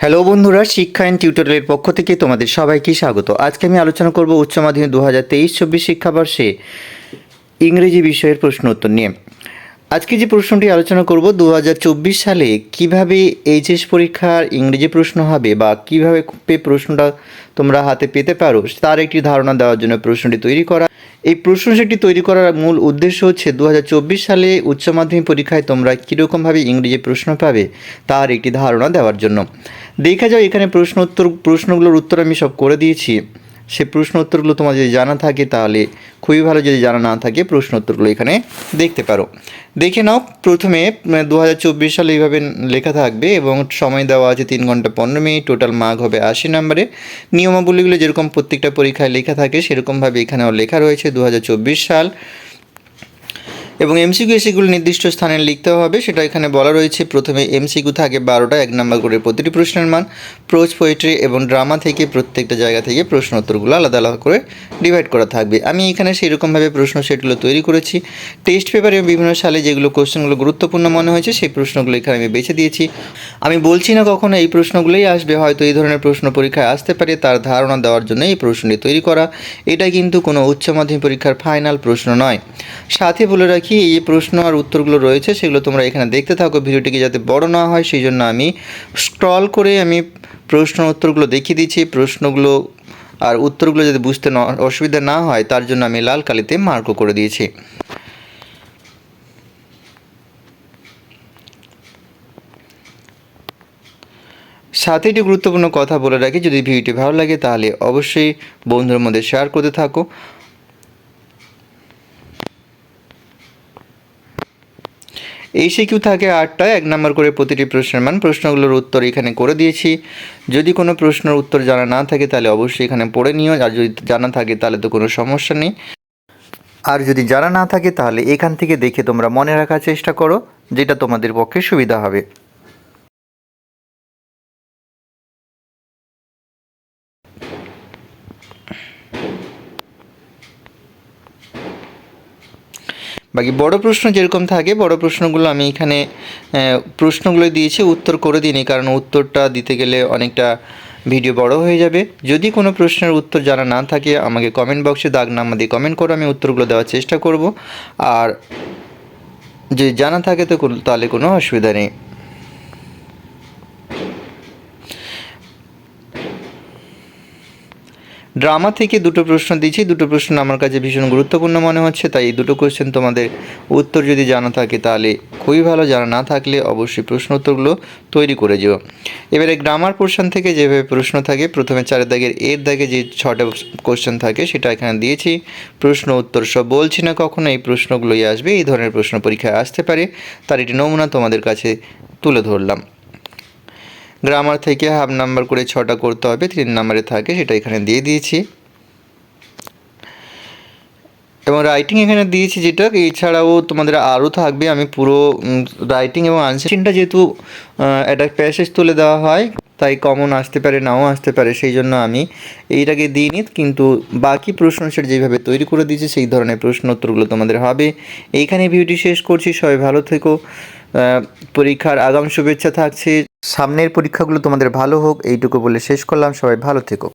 Hello বন্ধুরা, শিক্ষা and টিউটোরিয়ালের পক্ষ থেকে তোমাদের সবাইকে স্বাগত। আজকে আমি আলোচনা করব উচ্চ মাধ্যমিক দু হাজার তেইশ চব্বিশ শিক্ষাবর্ষে ইংরেজি বিষয়ের প্রশ্ন উত্তর নিয়ে। আজকে যে প্রশ্নটি আলোচনা করব দু হাজার চব্বিশ সালে কীভাবে এইচএস পরীক্ষার ইংরেজি প্রশ্ন হবে বা কীভাবে প্রশ্নটা তোমরা হাতে পেতে পারো, তার একটি ধারণা দেওয়ার জন্য প্রশ্নটি তৈরি করা। এই প্রশ্ন সেটটি তৈরি করার মূল উদ্দেশ্য হচ্ছে দু হাজার চব্বিশ সালে উচ্চ মাধ্যমিক পরীক্ষায় তোমরা কীরকমভাবে ইংরেজি প্রশ্ন পাবে, তার একটি ধারণা দেওয়ার জন্য। দেখা যাও, এখানে প্রশ্ন উত্তর, প্রশ্নগুলোর উত্তর আমি সব করে দিয়েছি। সে প্রশ্ন উত্তরগুলো তোমার যদি জানা থাকে, তাহলে খুবই ভালো। যদি জানা না থাকে, প্রশ্ন উত্তরগুলো এখানে দেখতে পারো। দেখে নাও, প্রথমে দু হাজার সালে এইভাবে লেখা থাকবে এবং সময় দেওয়া আছে তিন ঘণ্টা পনেরো মিনিট। টোটাল মার্ক হবে আশি নম্বরে। নিয়মাবলীগুলো যেরকম প্রত্যেকটা পরীক্ষায় লেখা থাকে, সেরকমভাবে এখানেও লেখা রয়েছে দু হাজার চব্বিশ সাল। এবং এমসিকিউ এসিগুলো নির্দিষ্ট স্থানে লিখতে হবে। সেটা এখানে বলা রয়েছে, প্রথমে এমসিকিউ থাকে বারোটা, এক নম্বর করে প্রতিটি প্রশ্নের মান প্রোজ পোয়েট্রি এবং ড্রামা থেকে প্রত্যেকটা জায়গা থেকে প্রশ্ন উত্তরগুলো আলাদা আলাদা করে ডিভাইড করা থাকবে। আমি এখানে সেই রকমভাবে প্রশ্ন সেটগুলো তৈরি করেছি। টেস্ট পেপারে বিভিন্ন সালে যেগুলো কোশ্চেনগুলো গুরুত্বপূর্ণ মনে হয়েছে, সেই প্রশ্নগুলো এখানে আমি বেছে দিয়েছি। আমি বলছি না কখনো এই প্রশ্নগুলোই আসবে, হয়তো এই ধরনের প্রশ্ন পরীক্ষায় আসতে পারে, তার ধারণা দেওয়ার জন্য এই প্রশ্নটি তৈরি করা। এটা কিন্তু কোনো উচ্চ মাধ্যমিক পরীক্ষার ফাইনাল প্রশ্ন নয়। সাথে বলে রাখি এই যে প্রশ্ন আর উত্তরগুলো রয়েছে, সেগুলো তোমরা এখানে দেখতে থাকো। ভিডিওটিকে যাতে বড় না হয়, সেই জন্য আমি স্ক্রল করে আমি প্রশ্ন উত্তরগুলো দেখিয়ে দিচ্ছি। প্রশ্নগুলো আর উত্তরগুলো যাতে বুঝতে অসুবিধা না হয়, তার জন্য আমি লাল কালিতে মার্কও করে দিয়েছি। সাথে একটি গুরুত্বপূর্ণ কথা বলে রাখি, যদি ভিডিওটি ভালো লাগে তাহলে অবশ্যই বন্ধুদের মধ্যে শেয়ার করতে থাকো। এই সিকিউ থাকে আটটায়, এক নম্বর করে প্রতিটি প্রশ্নের মান, প্রশ্নগুলোর উত্তর এখানে করে দিয়েছি। যদি কোনো প্রশ্নের উত্তর জানা না থাকে তাহলে অবশ্যই এখানে পড়ে নিও, আর যদি জানা থাকে তাহলে তো কোনো সমস্যা নেই। আর যদি জানা না থাকে তাহলে এখান থেকে দেখে তোমরা মনে রাখার চেষ্টা করো, যেটা তোমাদের পক্ষে সুবিধা হবে। বাকি বড় প্রশ্ন যেরকম থাকে, বড় প্রশ্নগুলো আমি এখানে প্রশ্নগুলো দিয়েছি, উত্তর করে দিইনি, কারণ উত্তরটা দিতে গেলে অনেকটা ভিডিও বড় হয়ে যাবে। যদি কোনো প্রশ্নের উত্তর জানা না থাকে, আমাকে কমেন্ট বক্সে দাগ নাম্বার দিয়ে কমেন্ট করো আমি উত্তরগুলো দেওয়ার চেষ্টা করব। আর যে জানা থাকে তো তাহলে কোনো অসুবিধা নেই। ড্রামা থেকে দুটো প্রশ্ন দিয়েছি দুটো প্রশ্ন আমার কাছে ভীষণ গুরুত্বপূর্ণ মনে হচ্ছে, তাই এই দুটো কোশ্চেন তোমাদের উত্তর যদি জানা থাকে, তাহলে খুবই ভালো। জানা না থাকলে অবশ্যই প্রশ্ন উত্তরগুলো তৈরি করে যেও। এবারে গ্রামার পোর্শন থেকে যেভাবে প্রশ্ন থাকে, প্রথমে চারের দাগের এর দাগে যে ছটা কোশ্চেন থাকে, সেটা এখানে দিয়েছি। প্রশ্ন উত্তর সব বলছি না কখনো, এই প্রশ্নগুলোই আসবে, এই ধরনের প্রশ্ন পরীক্ষায় আসতে পারে। তার একটি নমুনা তোমাদের কাছে তুলে ধরলাম। গ্রামার থেকে হাফ নাম্বার করে ছটা করতে হবে তিন নাম্বারে থাকে, সেটা এখানে দিয়ে দিয়েছি। এবং রাইটিং এখানে দিয়েছি যেটা, এছাড়াও তোমাদের আরও থাকবে, আমি পুরো রাইটিং এবং আনসারটা যেহেতু একটা প্যাসেজ তুলে দেওয়া হয়, তাই কমন আসতে পারে, নাও আসতে পারে, সেই জন্য আমি এইটাকে দিইনি কিন্তু বাকি প্রশ্ন সেট যেভাবে তৈরি করে দিয়েছি, সেই ধরনের প্রশ্ন উত্তরগুলো তোমাদের হবে। এইখানে ভিডিওটি শেষ করছি, সবাই ভালো থেকো। পরীক্ষার আগাম শুভেচ্ছা থাকছে। সামনের পরীক্ষাগুলো তোমাদের ভালো হোক এইটুকু বলে শেষ করলাম। সবাই ভালো থেকো।